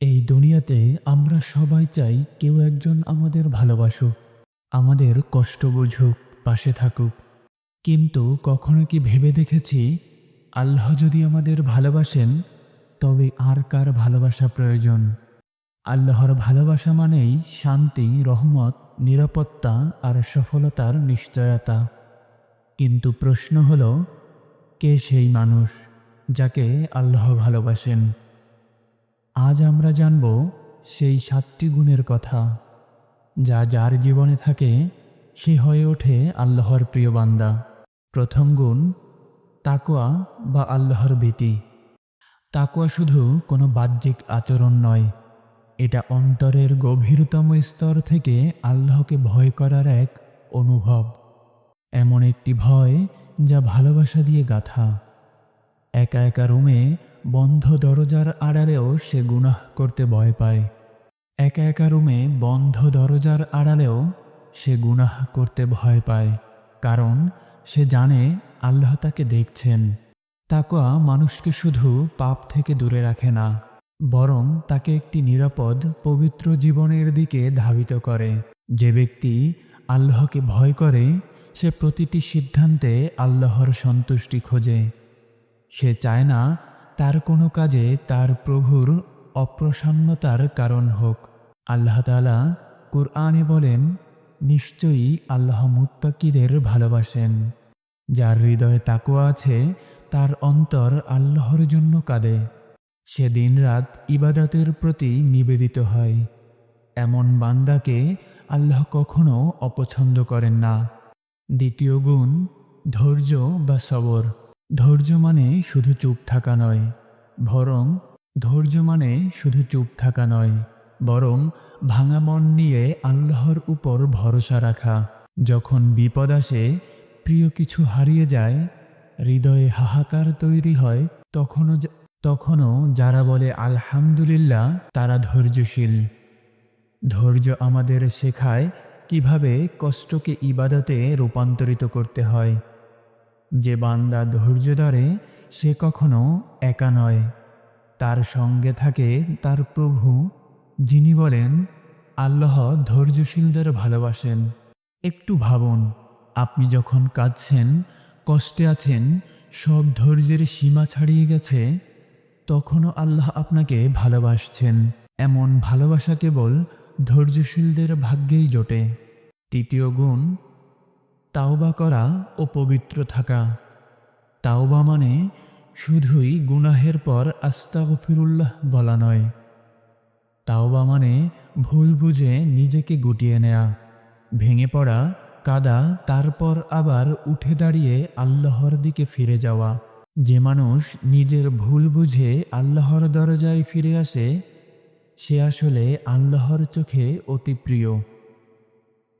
এই দুনিয়াতে আমরা সবাই চাই কেউ একজন আমাদের ভালোবাসুক, আমাদের কষ্ট বুঝুক, পাশে থাকুক। কিন্তু কখনো কি ভেবে দেখেছি, আল্লাহ যদি আমাদের ভালোবাসেন, তবে আর কার ভালোবাসা প্রয়োজন? আল্লাহর ভালোবাসা মানেই শান্তি, রহমত, নিরাপত্তা আর সফলতার নিশ্চয়তা। কিন্তু প্রশ্ন হল, কে সেই মানুষ যাকে আল্লাহ ভালোবাসেন? আজ আমরা জানব সেই সাতটি গুণের কথা। যা যার জীবনে থাকে, সে হয়ে ওঠে আল্লাহর প্রিয় বান্দা। প্রথম গুণ তাকোয়া বা আল্লাহর ভীতি। তাকোয়া শুধু কোনো বাহ্যিক আচরণ নয়, এটা অন্তরের গভীরতম স্তর থেকে আল্লাহকে ভয় করার এক অনুভব। এমন একটি ভয় যা ভালোবাসা দিয়ে গাথা। একা একা রুমে বন্ধ দরজার আড়ালেও সে গুনাহ করতে ভয় পায়। একা একা রুমে বন্ধ দরজার আড়ালেও সে গুনাহ করতে ভয় পায়। কারণ সে জানে আল্লাহ তাকে দেখছেন। তাকোয়া মানুষকে শুধু পাপ থেকে দূরে রাখে না, বরং তাকে একটি নিরাপদ, পবিত্র জীবনের দিকে ধাবিত করে। যে ব্যক্তি আল্লাহকে ভয় করে, সে প্রতিটি সিদ্ধান্তে আল্লাহর সন্তুষ্টি খোঁজে। সে চায় না তার কোনো কাজে তার প্রভুর অপ্রসন্নতার কারণ হোক। আল্লাহ তালা কুরআনে বলেন, নিশ্চয়ই আল্লাহ মুত্তাকিদের ভালোবাসেন। যার হৃদয়ে তাকুয়া আছে, তার অন্তর আল্লাহর জন্য কাঁদে। সে দিনরাত ইবাদতের প্রতি নিবেদিত হয়। এমন বান্দাকে আল্লাহ কখনো অপছন্দ করেন না। দ্বিতীয় গুণ, ধৈর্য বা সবর। ধৈর্য মানে শুধু চুপ থাকা নয়, বরং ধৈর্য মানে শুধু চুপ থাকা নয়, বরং ভাঙা মন নিয়ে আল্লাহর উপর ভরসা রাখা। যখন বিপদ আসে, প্রিয় কিছু হারিয়ে যায়, হৃদয়ে হাহাকার তৈরি হয়, তখনও তখনও যারা বলে, আলহামদুলিল্লাহ তারা ধৈর্যশীল। ধৈর্য আমাদের শেখায় কীভাবে কষ্টকে ইবাদতে রূপান্তরিত করতে হয়। যে বান্দা ধৈর্য ধরে, সে কখনো একা নয়। তার সঙ্গে থাকে তার প্রভু, যিনি বলেন, আল্লাহ ধৈর্যশীলদের ভালোবাসেন। একটু ভাবুন, আপনি যখন কাঁদছেন, কষ্টে আছেন, সব ধৈর্যের সীমা ছাড়িয়ে গেছে, তখনও আল্লাহ আপনাকে ভালোবাসছেন। এমন ভালোবাসা কেবল ধৈর্যশীলদের ভাগ্যেই জোটে। তৃতীয় গুণ তাওবা করা ও পবিত্র থাকা। তাওবা মানে শুধুই গুনাহের পর আস্তাগফিরুল্লাহ বলা নয়। তাওবা মানে ভুল বুঝে নিজেকে গুটিয়ে নেয়া, ভেঙে পড়া, কাদা, তারপর আবার উঠে দাঁড়িয়ে আল্লাহর দিকে ফিরে যাওয়া। যে মানুষ নিজের ভুল বুঝে আল্লাহর দরজায় ফিরে আসে, সে আসলে আল্লাহর চোখে অতি প্রিয়।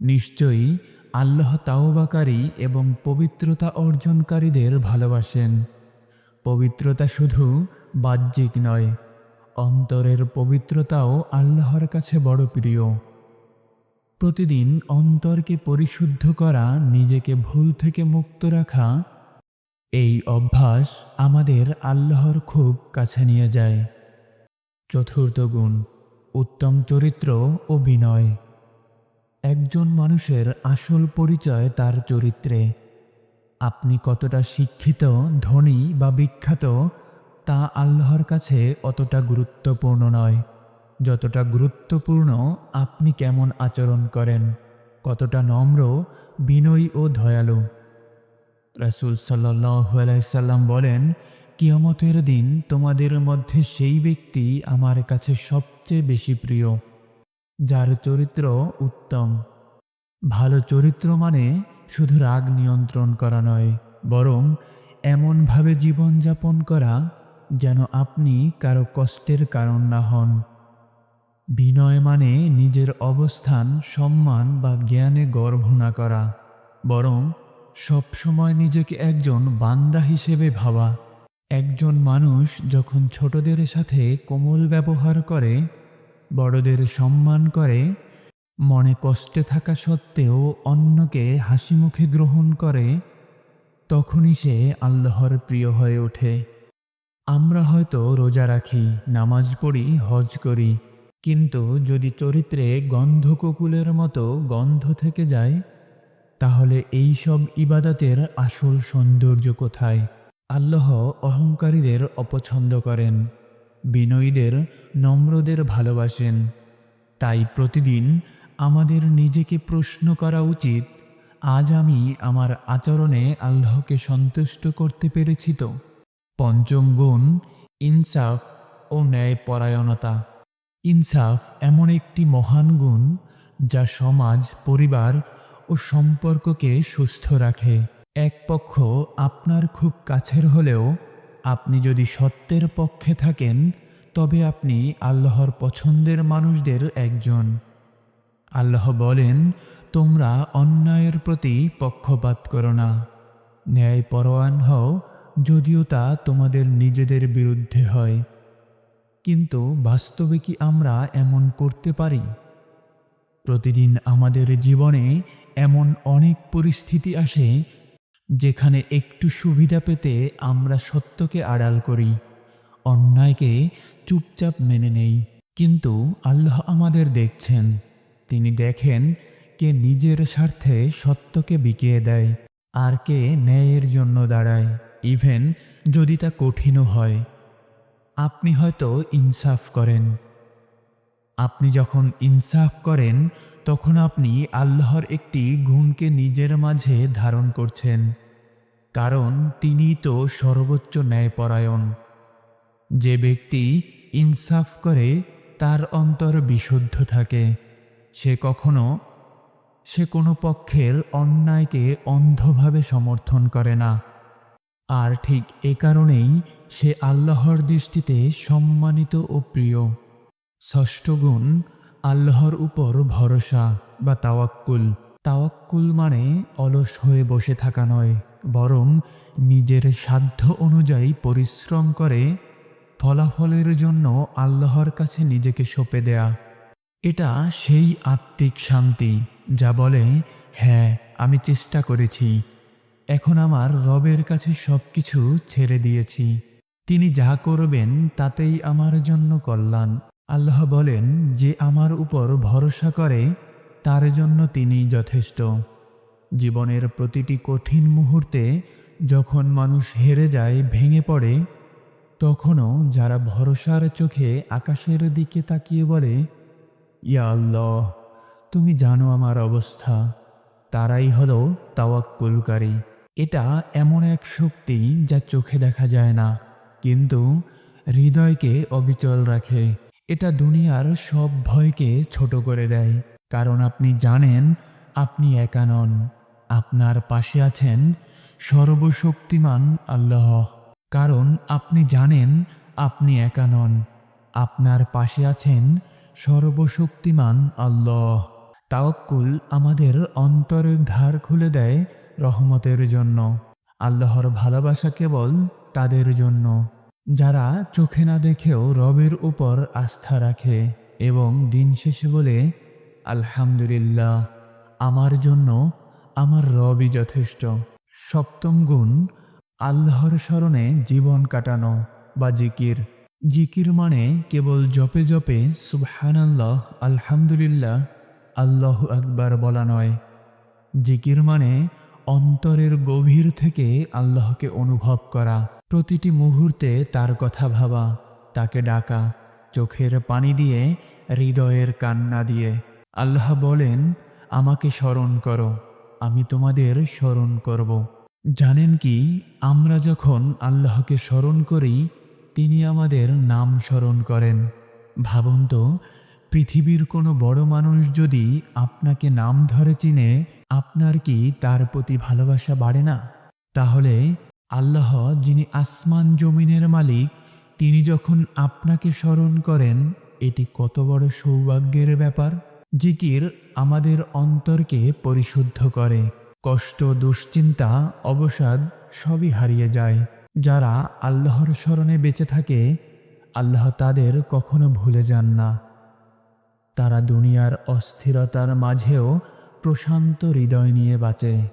নিশ্চয়ই আল্লাহ তাওবাকারী এবং পবিত্রতা অর্জনকারীদের ভালোবাসেন। পবিত্রতা শুধু বাহ্যিক নয়, অন্তরের পবিত্রতাও আল্লাহর কাছে বড় প্রিয়। প্রতিদিন অন্তরকে পরিশুদ্ধ করা, নিজেকে ভুল থেকে মুক্ত রাখা, এই অভ্যাস আমাদের আল্লাহর খুব কাছে নিয়ে যায়। চতুর্থ গুণ, উত্তম চরিত্র ও বিনয়। একজন মানুষের আসল পরিচয় তার চরিত্রে। আপনি কতটা শিক্ষিত, ধনী বা বিখ্যাত, তা আল্লাহর কাছে অতটা গুরুত্বপূর্ণ নয়। যতটা গুরুত্বপূর্ণ আপনি কেমন আচরণ করেন, কতটা নম্র, বিনয়ী ও দয়ালু। রাসুল সাল্লাম বলেন, কিয়মতের দিন তোমাদের মধ্যে সেই ব্যক্তি আমার কাছে সবচেয়ে বেশি প্রিয়। যার চরিত্র উত্তম। ভালো চরিত্র মানে শুধু রাগ নিয়ন্ত্রণ করা নয়, বরং এমনভাবে জীবনযাপন করা যেন আপনি কারও কষ্টের কারণ না হন। বিনয় মানে নিজের অবস্থান, সম্মান বা জ্ঞানে গর্ব না করা, বরং সবসময় নিজেকে একজন বান্দা হিসেবে ভাবা। একজন মানুষ যখন ছোটদের সাথে কোমল ব্যবহার করে বড়দের সম্মান করে, মনে কষ্টে থাকা সত্ত্বেও অন্যকে হাসি মুখে গ্রহণ করে, তখনই সে আল্লাহর প্রিয় হয়ে ওঠে। আমরা হয়তো রোজা রাখি, নামাজ পড়ি, হজ করি, কিন্তু যদি চরিত্রে গন্ধককুলের মতো গন্ধ থেকে যায়, তাহলে এই সব ইবাদাতের আসল সৌন্দর্য কোথায়? আল্লাহ অহংকারীদের অপছন্দ করেন। বিনয়ীদের নম্রদের ভালোবাসেন। তাই প্রতিদিন আমাদের নিজেকে প্রশ্ন করা উচিত, আজ আমি আমার আচরণে আল্লাহকে সন্তুষ্ট করতে পেরেছি তো? পঞ্চম গুণ, ইনসাফ ও ন্যায়পরায়ণতা। ইনসাফ এমন একটি মহান গুণ যা সমাজ, পরিবার ও সম্পর্ককে সুস্থ রাখে। এক পক্ষ আপনার খুব কাছের হলেও আপনি যদি সত্যের পক্ষে থাকেন, তবে আপনি আল্লাহর পছন্দের মানুষদের একজন। আল্লাহ বলেন, তোমরা অন্যায়ের প্রতি পক্ষপাত করো না। ন্যায় পরোয়ান হও, যদিও তা তোমাদের নিজেদের বিরুদ্ধে হয়। কিন্তু বাস্তবে কি আমরা এমন করতে পারি? প্রতিদিন আমাদের জীবনে এমন অনেক পরিস্থিতি আসে যেখানে একটু সুবিধা পেতে আমরা সত্যকে আড়াল করি, অন্যায়কে চুপচাপ মেনে নেই। কিন্তু আল্লাহ আমাদের দেখছেন। তিনি দেখেন কে নিজের স্বার্থে সত্যকে বিকিয়ে দেয় আর কে ন্যায়ের জন্য দাঁড়ায়। ইভেন যদি তা কঠিনও হয়, আপনি হয়তো ইনসাফ করেন। আপনি যখন ইনসাফ করেন তখন আপনি আল্লাহর একটি গুণকে নিজের মাঝে ধারণ করছেন, কারণ তিনি তো সর্বোচ্চ ন্যায়পরায়ণ। যে ব্যক্তি ইনসাফ করে, তার অন্তর বিশুদ্ধ থাকে। সে কখনো, সে কোনো পক্ষের অন্যায়কে অন্ধভাবে সমর্থন করে না। আর ঠিক এ কারণেই সে আল্লাহর দৃষ্টিতে সম্মানিত ও প্রিয়। ষষ্ঠ গুণ আল্লাহর উপর ভরসা বা তাওয়াক্কুল। তাওয়াক্কুল মানে অলস হয়ে বসে থাকা নয়, বরং নিজের সাধ্য অনুযায়ী পরিশ্রম করে ফলাফলের জন্য আল্লাহর কাছে নিজেকে সঁপে দেয়া। এটা সেই আত্মিক শান্তি, যা বলে হ্যাঁ আমি চেষ্টা করেছি। এখন আমার রবের কাছে সব কিছু ছেড়ে দিয়েছি। তিনি যা করবেন, তাতেই আমার জন্য কল্যাণ। আল্লাহ বলেন যে আমার উপর ভরসা করে, তার জন্য তিনি যথেষ্ট। জীবনের প্রতিটি কঠিন মুহূর্তে যখন মানুষ হেরে যায়, ভেঙে পড়ে, তখনও যারা ভরসার চোখে আকাশের দিকে তাকিয়ে বলে, ইয়া আল্লাহ, তুমি জানো আমার অবস্থা। তারাই হলো তাওয়াক্কুলকারী। এটা এমন এক শক্তি যা চোখে দেখা যায় না, কিন্তু হৃদয়কে অবিচল রাখে। এটা দুনিয়ার সব ভয়কে ছোট করে দেয়। কারণ আপনি জানেন, আপনি একা নন। আপনার পাশে আছেন সর্বশক্তিমান আল্লাহ। কারণ আপনি জানেন, আপনি একা নন। আপনার পাশে আছেন সর্বশক্তিমান আল্লাহ। তাওয়াক্কুল আমাদের অন্তরের ধার খুলে দেয় রহমতের জন্য। আল্লাহর ভালোবাসা কেবল তাদের জন্য। যারা চোখে না দেখেও রবের উপর আস্থা রাখে এবং দিন শেষে বলে, আলহামদুলিল্লাহ, আমার জন্য আমার রবই যথেষ্ট। সপ্তম গুণ, আল্লাহর স্মরণে জীবন কাটানো বা জিকির। জিকির মানে কেবল জপে জপে, সুবহানাল্লাহ, আলহামদুলিল্লাহ, আল্লাহ আকবার বলা নয়। জিকির মানে অন্তরের গভীর থেকে আল্লাহকে অনুভব করা। প্রতিটি মুহূর্তে তার কথা ভাবা, তাকে ডাকা, চোখের পানি দিয়ে, হৃদয়ের কান্না দিয়ে। আল্লাহ বলেন, আমাকে স্মরণ করো, আমি তোমাদের স্মরণ করব। জানেন কি, আমরা যখন আল্লাহকে স্মরণ করি, তিনি আমাদের নাম স্মরণ করেন। ভাবুন তো, পৃথিবীর কোনো বড় মানুষ যদি আপনাকে নাম ধরে চিনে, আপনার কি তার প্রতি ভালোবাসা বাড়ে না? তাহলে আল্লাহ, যিনি আসমান জমিনের মালিক, তিনি যখন আপনাকে স্মরণ করেন, এটি কত বড় সৌভাগ্যের ব্যাপার। জিকির আমাদের অন্তরকে পরিশুদ্ধ করে। কষ্ট, দুশ্চিন্তা, অবসাদ সবই হারিয়ে যায়। যারা আল্লাহর স্মরণে বেঁচে থাকে, আল্লাহ তাদের কখনো ভুলে যান না। তারা দুনিয়ার অস্থিরতার মাঝেও প্রশান্ত হৃদয় নিয়ে বাঁচে।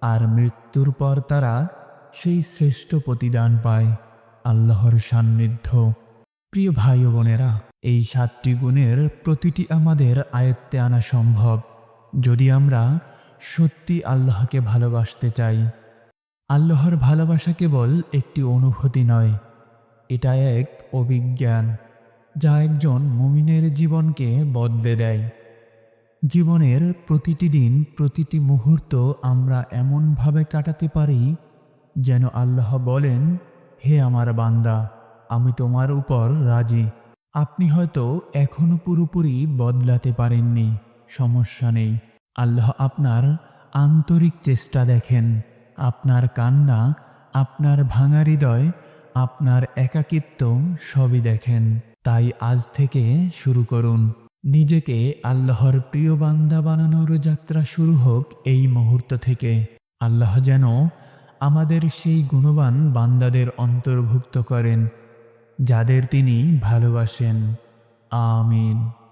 আর মৃত্যুর পর তারা সেই শ্রেষ্ঠ প্রতিদান পায় আল্লাহর সান্নিধ্য। প্রিয় ভাই বোনেরা, এই সাতটি গুণের প্রতিটি আমাদের আয়ত্তে আনা সম্ভব। যদি আমরা সত্যি আল্লাহকে ভালোবাসতে চাই, আল্লাহর ভালোবাসা কেবল একটি অনুভূতি নয়, এটা এক অভিজ্ঞান, যা একজন মুমিনের জীবনকে বদলে দেয়। জীবনের প্রতিটি দিন, প্রতিটি মুহূর্ত আমরা এমনভাবে কাটাতে পারি যেন আল্লাহ বলেন, হে আমার বান্দা, আমি তোমার উপর রাজি। আপনি হয়তো এখনও পুরোপুরি বদলাতে পারেননি। সমস্যা নেই। আল্লাহ আপনার আন্তরিক চেষ্টা দেখেন। আপনার কান্না, আপনার ভাঙা হৃদয়, আপনার একাকিত্ব সবই দেখেন। তাই আজ থেকে শুরু করুন। নিজেকে আল্লাহর প্রিয় বান্দা বানানোর যাত্রা শুরু হোক এই মুহূর্ত থেকে। আল্লাহ যেন আমাদের সেই গুণবান বান্দাদের অন্তর্ভুক্ত করেন যাদের তিনি ভালোবাসেন। আমিন।